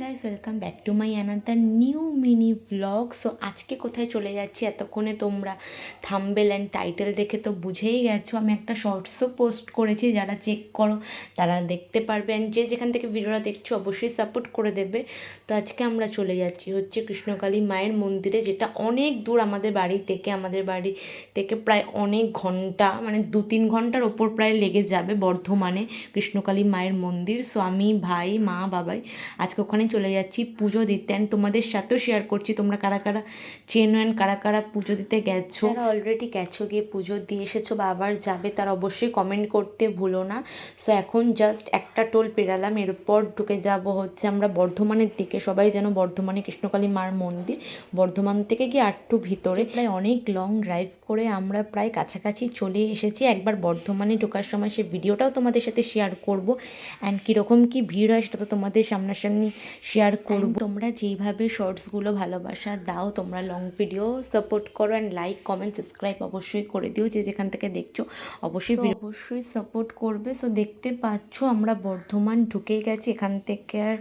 Guys welcome back to my another new mini vlog so আজকে কোথায় চলে যাচ্ছি? এতক্ষণে তোমরা থাম্বেল অ্যান্ড টাইটেল দেখে তো বুঝেই গেছো। আমি একটা শর্টসও পোস্ট করেছি, যারা চেক করো তারা দেখতে পারবে। অ্যান্ড যে যেখান থেকে ভিডিওটা দেখছ, অবশ্যই সাপোর্ট করে দেবে। তো, আজকে আমরা চলে যাচ্ছি হচ্ছে কৃষ্ণকালী মায়ের মন্দিরে, যেটা অনেক দূর আমাদের বাড়ি থেকে, আমাদের বাড়ি থেকে প্রায় অনেক ঘণ্টা মানে দু তিন ঘণ্টার ওপর প্রায় লেগে যাবে বর্ধমানে কৃষ্ণকালী মায়ের মন্দির। সো আমি, ভাই, মা, বাবাই, আজকে ওখানে চলে যাচ্ছি পুজো দিতে অ্যান্ড তোমাদের সাথেও শেয়ার করছি তোমরা কারা কারা চেনো অ্যান্ড কারা কারা পুজো দিতে গেছো? যারা অলরেডি গেছো গিয়ে পুজো দিয়ে এসেছ বা আবার যাবে তারা অবশ্যই কমেন্ট করতে ভুলো না। সো এখন জাস্ট একটা টোল পেরালাম এরপর ঢুকে যাব হচ্ছে আমরা বর্ধমানের দিকে। সবাই যেন বর্ধমানে কৃষ্ণকালী মার মন্দির বর্ধমান থেকে গিয়ে আটটু ভিতরে। প্রায় অনেক লং ড্রাইভ করে আমরা প্রায় কাছাকাছি চলে এসেছি। একবার বর্ধমানে ঢোকার সময় সে ভিডিওটাও তোমাদের সাথে শেয়ার করব। অ্যান্ড কীরকম কী ভিড় হয় সেটা তো তোমাদের সামনাসামনি শেয়ার করব। তোমরা যেইভাবে শর্টসগুলো ভালোবাসা দাও তোমরা লং ভিডিও সাপোর্ট করো অ্যান্ড লাইক কমেন্ট সাবস্ক্রাইব অবশ্যই করে দিও যে যেখান থেকে দেখছ। অবশ্যই অবশ্যই সাপোর্ট করবে। সো দেখতে পাচ্ছ আমরা বর্ধমান ঢুকে গেছি। এখান থেকে আর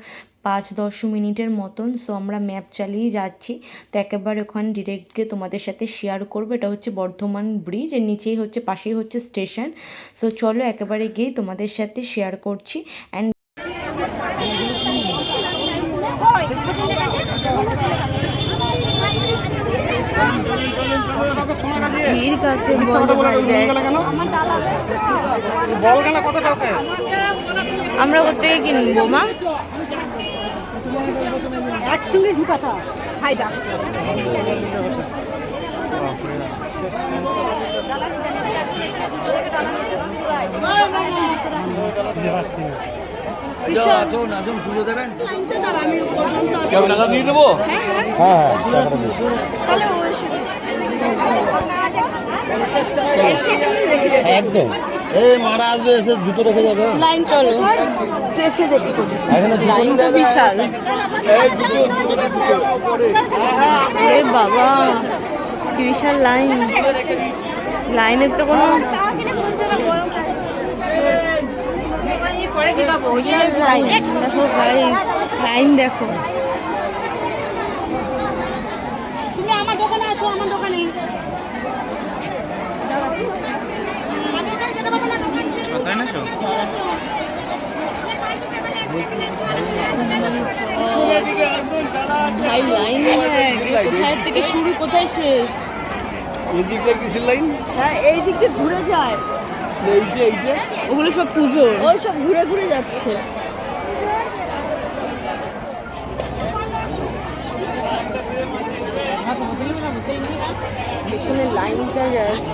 পাঁচ দশ মিনিটের মতন। সো আমরা ম্যাপ চালিয়ে যাচ্ছি। তো একেবারে ওখানে ডিরেক্ট গিয়ে তোমাদের সাথে শেয়ার করব। এটা হচ্ছে বর্ধমান ব্রিজের নিচেই হচ্ছে পাশেই হচ্ছে স্টেশন সো চলো একেবারে গিয়ে তোমাদের সাথে শেয়ার করছি। অ্যান্ড ভিড় কাকে আমরা কোথেকে কিনবো মা। একসঙ্গে ঢুকাতা ফায়দা আসুন আসুন পুজো দেবেন। টাকা দিয়ে দেবো? তাহলে ও এসে একদম। এই মারা আসবে এসে জুতো রেখে যাবে। লাইন চলো। দেখে দেখি এখানে লাইন তো বিশাল। এ বাবা কি বিশাল লাইন। লাইনের তো কোনো বিশাল লাইন। দেখো গাইস লাইন দেখো তুমি আমার দোকানে আসো আমার দোকানে আমি ওখানে যেতে পারব না দোকান ছেড়ে। ভাই লাইন কোথায় থেকে শুরু কোথায় শেষ? এই দিকটা কিসের লাইন হ্যাঁ এই দিক দিয়ে ঘুরে যায়। এই যে এই যে। ওগুলো সব পুজো ওই সব ঘুরে ঘুরে যাচ্ছে। পেছনে লাইনটা জাস্ট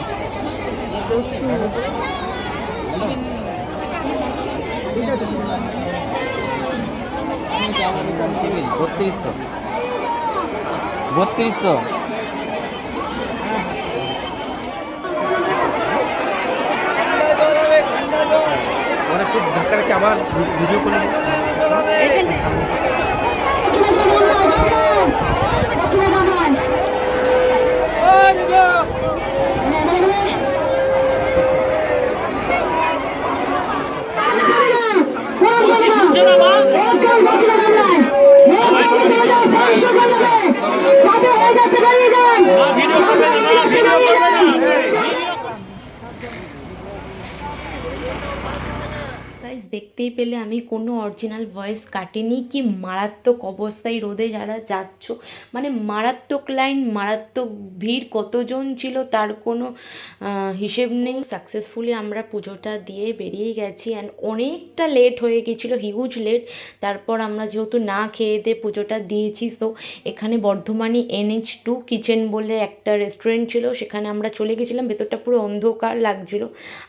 প্রচুর। বত্রিশশো। বত্রিশশো ওরা খুব ধাক্কা রেখে আবার ভিডিও করে এখানে দেখতেই পেলে আমি কোনো অরিজিনাল ভয়েস কাটিনি। কি মারাত্মক অবস্থায় রোদে যারা যাচ্ছ। মানে মারাত্মক লাইন মারাত্মক ভিড়, কতজন ছিল তার কোনো হিসেব নেই। সাকসেসফুলি আমরা পুজোটা দিয়ে বেরিয়ে গেছি অ্যান্ড অনেকটা লেট হয়ে গেছিল হিউজ লেট তারপর আমরা যেহেতু না খেয়ে দিয়ে পুজোটা দিয়েছি তো এখানে বর্ধমানে এনএইচ টু কিচেন বলে একটা রেস্টুরেন্ট ছিল। সেখানে আমরা চলে গেছিলাম, ভেতরটা পুরো অন্ধকার লাগছিল।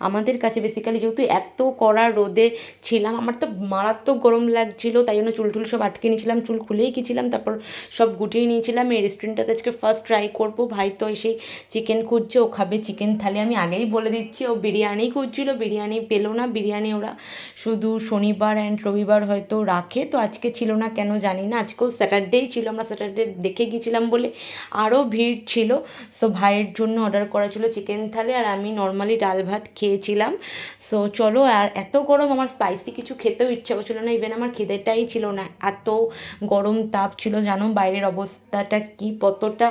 আমাদের কাছে বেসিক্যালি যেহেতু এত কড়া রোদে ছিলাম আমার তো মারাত্মক গরম লাগছিল, তাই জন্য চুল টুল সব আটকে নিয়েছিলাম, চুল খুলেই গেছিলাম, তারপর সব গুটিয়ে নিয়েছিলাম। এই রেস্টুরেন্টটাতে আজকে ফার্স্ট ট্রাই করব। ভাই তো এসে চিকেন খুঁজছে, ও খাবে চিকেন থালি। আমি আগেই বলে দিচ্ছি, ও বিরিয়ানি খুঁজছিল, বিরিয়ানি পেল না। বিরিয়ানি ওরা শুধু শনিবার অ্যান্ড রবিবার হয়তো রাখে, তো আজকে ছিল না কেন জানি না। আজকেও স্যাটারডেই ছিল, আমরা স্যাটারডে দেখে গিয়েছিলাম বলে আরও ভিড় ছিল। সো ভাইয়ের জন্য অর্ডার করা ছিল চিকেন থালি, আর আমি নর্মালি ডাল ভাত খেয়েছিলাম। সো চলো, আর এত গরম, আমার স্পাইসি কিছু খেতেও ইচ্ছা করছিল না ইভেন আমার খিদেটাই ছিল না। এত গরম তাপ ছিল, জানো বাইরের অবস্থাটা কি, কতটা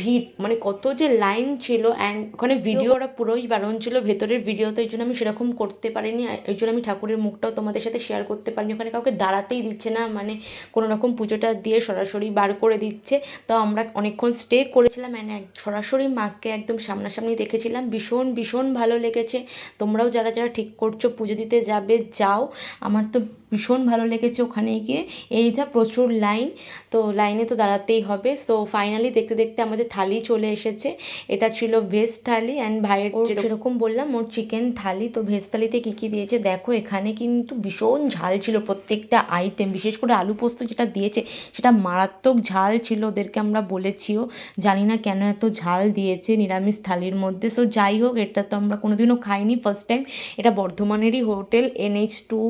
ভিড় মানে কত যে লাইন ছিল অ্যান্ড ওখানে ভিডিও ওরা পুরোই বারণ ছিল, ভেতরের ভিডিও তো এই জন্য আমি সেরকম করতে পারিনি এই জন্য আমি ঠাকুরের মুখটাও তোমাদের সাথে শেয়ার করতে পারিনি। ওখানে কাউকে দাঁড়াতেই দিচ্ছে না মানে কোনো রকম পুজোটা দিয়ে সরাসরি বার করে দিচ্ছে। তো আমরা অনেকক্ষণ স্টে করেছিলাম অ্যান্ড সরাসরি মাকে একদম সামনাসামনি দেখেছিলাম, ভীষণ ভীষণ ভালো লেগেছে। তোমরাও যারা যারা ঠিক করছ পুজো দিতে যাবে যাও আমার তো ভীষণ ভালো লেগেছে ওখানে গিয়ে। এই যা প্রচুর লাইন তো লাইনে তো দাঁড়াতেই হবে। সো ফাইনালি দেখতে দেখতে আমাদের থালি চলে এসেছে এটা ছিল ভেজ থালি অ্যান্ড ভাইয়ের যেরকম বললাম ওর চিকেন থালি। তো ভেজ থালিতে কী কী দিয়েছে? দেখো এখানে কিন্তু ভীষণ ঝাল ছিল প্রত্যেকটা আইটেম বিশেষ করে আলু পোস্ত যেটা দিয়েছে সেটা মারাত্মক ঝাল ছিল ওদেরকে আমরা বলেছিও। জানি না কেন এত ঝাল দিয়েছে নিরামিষ থালির মধ্যে। সো যাই হোক এটা তো আমরা কোনোদিনও খাইনি। ফার্স্ট টাইম এটা বর্ধমানেরই hotel NH two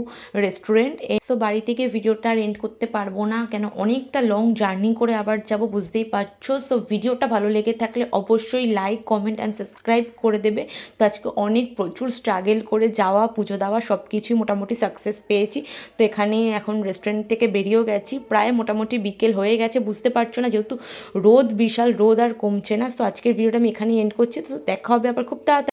restaurant. So বাড়ি থেকে ভিডিওটা আর এন্ড করতে পারব না। কেন, অনেকটা লং জার্নি করে আবার যাব, বুঝতেই পারছ? সো ভিডিওটা ভালো লেগে থাকলে অবশ্যই লাইক কমেন্ট অ্যান্ড সাবস্ক্রাইব করে দেবে। তো আজকে অনেক প্রচুর স্ট্রাগল করে যাওয়া, পুজো দেওয়া সব কিছুই মোটামুটি সাকসেস পেয়েছি। তো এখানে এখন রেস্টুরেন্ট থেকে বেরিয়েও গেছি। প্রায় মোটামুটি বিকেল হয়ে গেছে, বুঝতে পারছ না, যেহেতু রোদ বিশাল, রোদ আর কমছে না। তো আজকের ভিডিওটা আমি এখানেই এন্ড করছি। তো দেখা হবে আবার খুব তাড়াতাড়ি।